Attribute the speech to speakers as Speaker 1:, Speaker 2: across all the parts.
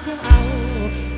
Speaker 1: 骄傲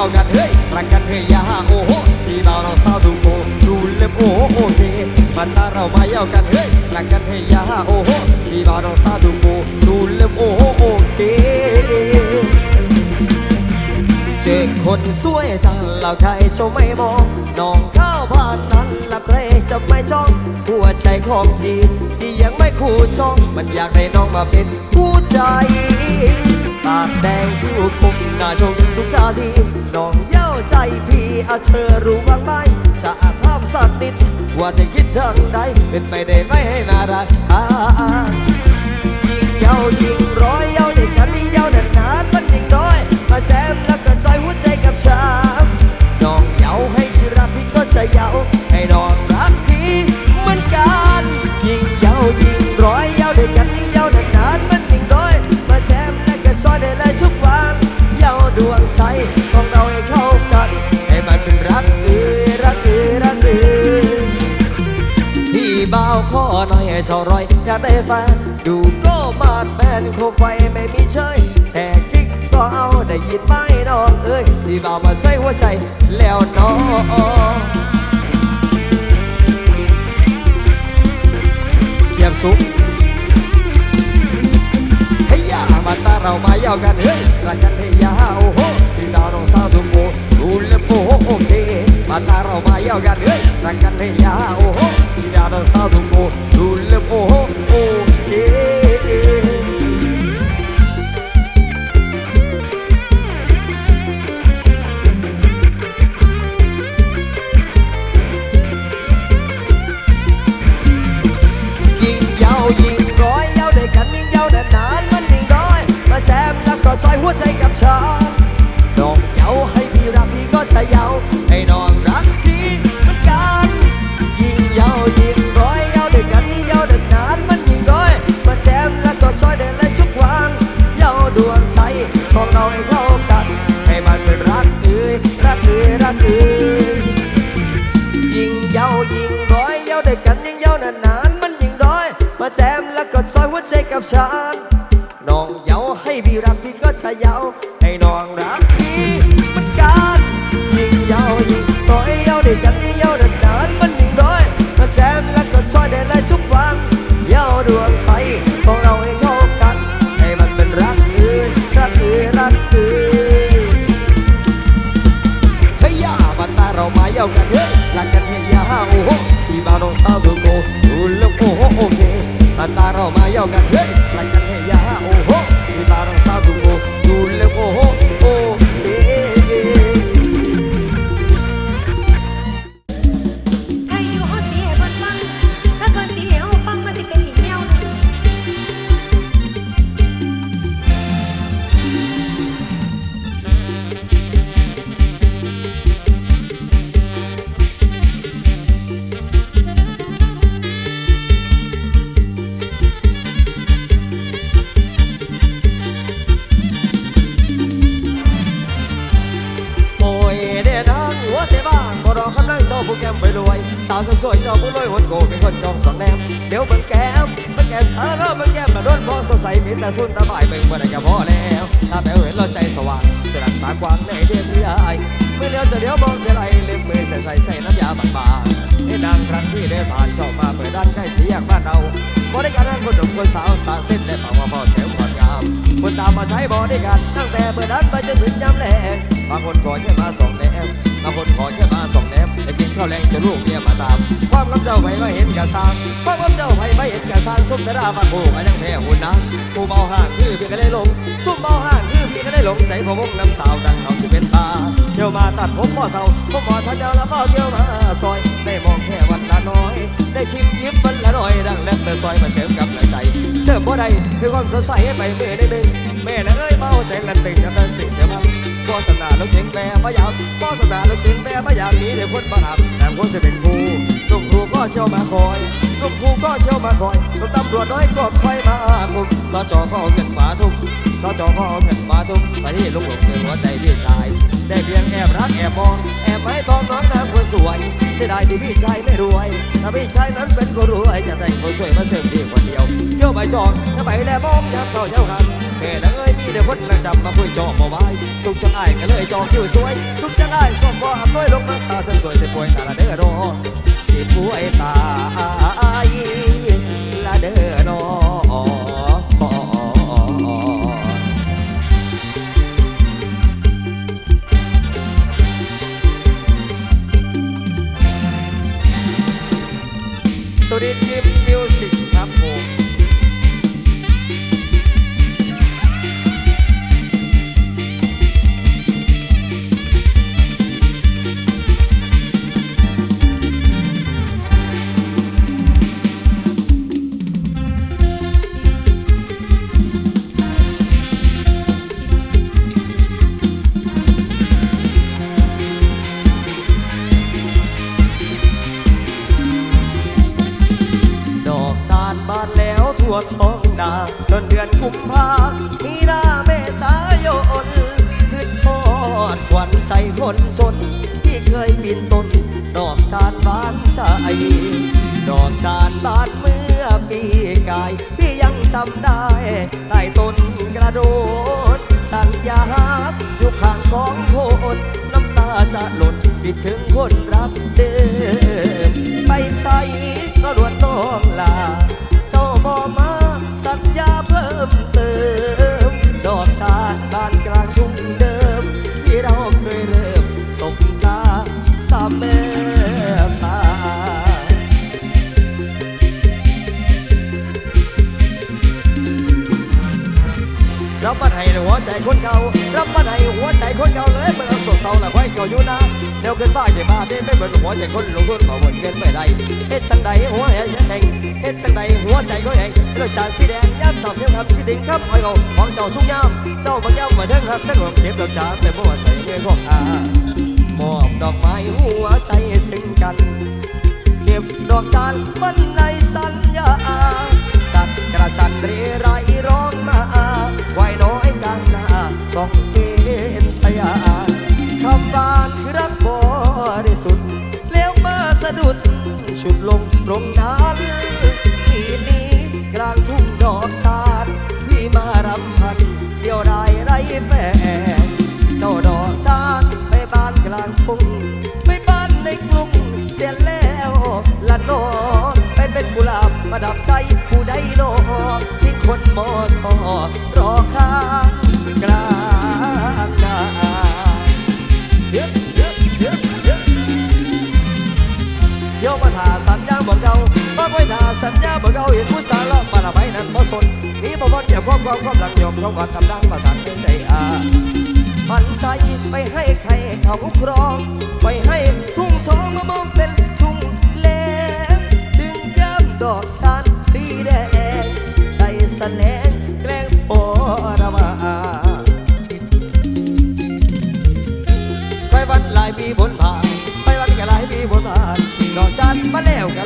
Speaker 1: ากันเฮ้ยรักกันเฮ้ยยาโอ้โหพี่บ่าวเราสาวดู
Speaker 2: โมดูเล็บโอ้โอเคมาตาเรามาเย้ากันเฮ้ยรักกันเฮ้ยยาโอ้โหพี่บ่าวเราสาวดูโมดูเล็บโอ้โอเคเจอคนสวยจังแล้วใครจะไม่มองน้องข้าวบ้านนั้นละใครจะไม่จ้องหัวใจของพี่ที่ยังไม่คู่จ้อง มันอยากใด้น้องมาเป็นคู่ใจปากแดงคู่คม น่าชมทุกท่าทีน้องเย้าใจพี่อาเธอรู้บ้างไหมชะถามสักนิด ว่าจะคิดทางใดเป็นไปได้ไหมให้น่ารักอ่ายิ่งเย้ายิ่งร้อยเย้าเด็กนั้นยิ่งเย้านานนานมันยิ่งร้อย มาแจมแล้วก็จอยหัวใจกับฉันน้องเย้าให้ที่รักพี่ก็จะเย้าให้น้อง สอรอยอยากได้แฟนดูก็มาดแมนโคไฟไม่มีเฉยแต่กิ๊กก็เอาได้ยินไหมนอนเอ้ยที่บ่าวมาใส่หัวใจแล้วน้องเทียบสุขเฮียมาตาเรามายาวกันเฮ้ยรักกันเฮียโอ้โหที่ดาวน้องสาวทุกโมดูแลโมโอเค Batara vaya gade Rakane ya oho Ida da sadungo Dulem oho Oh yeah ชองเราให้เข้ากัน ให้มันเป็นรักเอ้ยรักเอ้ยรักเอ้ยยิ่งยาวยิ่งร้อยยาวด้กันยิ่งยาวนานนานมันยิ่งร้อย มาแจมแล้วก็ซอยหัวใจกับฉันน้องยาวให้พี่รักพี่ก็จะยาวให้น้องรักพี่มันกันยิ่งยาวยิ่งร้อยยาวด้กันยิ่งยาวนานนานมันยิ่งร้อย มาแจมแล้วก็ซอยได้เลยทุกวันยาวดวงใจ เรา หัวใจบ้างบ่รอกำลังเจ้าผู้แก้มไปรวย สาวสวยเจ้าผู้รวยคนโกเป็นคนจองสองแนมเดี๋ยวเบิ่งแก้มเบิ่งแก้มสารเลอเบิ่งแก้มละโดนพอสดใสมีแต่สุนตะบายเบิ่งบ่ได้ก็พอแล้วถ้าแต่เห็นเราใจสว่างเสยหลังตากว้างในเดียนยายเมื่อเลี้ยวจะเลี้ยวมองเฉลยเล็บมือใส่ใส่ใส่น้ำยาบางๆให้นางครั้งที่ได้ผ่านเจ้ามาเปิดด้านใกล้เสียงบ้านเราบริการนั้นคนหนุ่มคนสาวสาเส้นได้เป่าว่าพ่อเสียงความงามคนตามมาใช้บริการตั้งแต่เปิดด้านไปจนถึงยามแลงบางคนขอแค่มาสองแนม บาคนขอแค่มาสองแนมแต่กินข้าวแรงจนลูกเมียมาตาม ความกับเจ้าไปไม่เห็นกะสร้างความกับเจ้าไปไม่เห็นกะสร้างส้มแต่ดาบักโอ้ยังแพ้หุ่นนะผู้เบาห่างคือพี่ก็ได้ลงซุ่มเบาห่างคือพี่ก็ได้ลงใจพอวงน้ำสาวดังเขาสิเป็นตาเที่ยวมาตัดผมบ่อเศร้าผมบ่ทันเดียวแล้วก็เที่ยวมาซอย ได้มองแค่วันละน้อย ได้ชิมยิ้มวันละน้อยดังแลกเดินซอยมาเสริมกำลังใจเสริมบ่ได้คือความสดใสให้ไปเมื่อได้หนึ่งแม่นะเอ้ยเมาใจละตึงกันสิ่งเดียวมัน พ่อสนาลูกเก่งแม่พยายามพ่อสนาลูกเก่งแม่พยายามหนีเดี๋ยวคนมาหับแต่คนจะเป็นครูลูกครูก็เชี่ยวมาคอยลูกครูก็เชี่ยวมาคอยลูกตำรวจน้อยก็คอยมาคุมสจก็เอาเงินมาทุ่มสจก็เอาเงินมาทุ่มไปที่ลูกหลงเกินหัวใจพี่ชาย ได้เพียงแอบรักแอบมอง แอบไม่พร้อมน้องนางคนสวยเสียดายที่พี่ชายไม่รวยถ้าพี่ชายนั้นเป็นคนรวยจะแต่งคนสวยมาเสริมพี่คนเดียวเที่ยวไปจองถ้าไปแล้วมองยามเศร้าเย้ากันแม่นางเอ้ย มีแต่คนนางจำมาคุยจอมาไว้ทุกจังไอ้ายก็เลยจอคิวสวย ทุกจังไอ้ายส่งบ่อำน้อยลงมาสาเสริมสวยแต่ป่วยตาละเด้อรอสิป่วยตายละเด้อรอสวัสดีที ใต้ต้นกระโดด สัญญาอยู่ข้างกองโพนน้ำตาจะหล่นคิดถึงคนรักเดิมไปใส่ก็รวนน้องลา เจ้าบอมาสัญญาเพิ่มเติม ดอกชา ใจคนเก่า รับมาในหัวใจคนเก่าเลยมันเอาสดเศร้าละไว้เก่าอยู่นะเดี๋ยวขึ้นบ้าเก็บบ้าได้ไม่เหมือนหัวใจคนลงทุนมาวนเวียนไม่ได้เฮ็ดจังใดหัวใจแห่งเฮ็ดจังใดหัวใจก็แห่งเลือดจานสีแดงย้ำสอบย้ำคำคิดถึงครับอ้อยเบาของเจ้าทุกย่ำเจ้าบางย่ำมาเทิงครับทั้งหมเก็บดอกจานแต่บ่ว่าใส่เงินของอามอบดอกไม้หัวใจซึ่งกัน เก็บดอกจานมันในสัญญาจัดกระชันเรไรร้องมา ส่องเป็นพยานคำบานคือรักบริสุทธิ์แล้วมาสะดุด ชุดลงตรงนั้นปีนี้กลางทุ่งดอกชาดพี่มารำพัน เดียวได้ไรแปลงเจ้าดอกชาดไปบ้านกลางทุ่งไปบ้านในกรุงเสียแล้วละนอไปเป็นกุหลาบประดับใจผู้ใดโนอที่คนมอสอรอข้างกลาง สัญญาบอกเก่าเห็นผู้สาวล้วมาละไปนั้นบ่สนนี่บ่บ่เกี่ยวข้องความความหลังยอมเขาก่อนกำลังประสานเงินใจอามันใจไปให้ใครเขาครอง ไปให้ทุ่งทองมามองเป็นทุ่งแลดึงย้ำดอกชานสีแดงใจแสลงแกล้งปอระมาไปวันหลายปีบนผ่านไปวันก็หลายปีบนผ่านดอกจันมาแล้วก็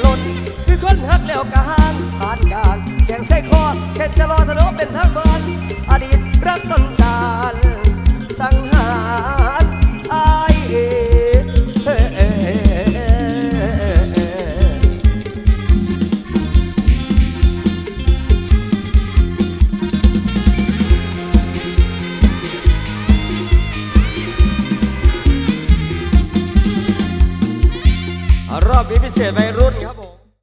Speaker 2: านผ่านกาแข่งใส่คอแค่จะรอถนนเป็นทางบานอดีตรักต้นจานสังหารอายเอรอบนี้พิเศษวัยรุ่น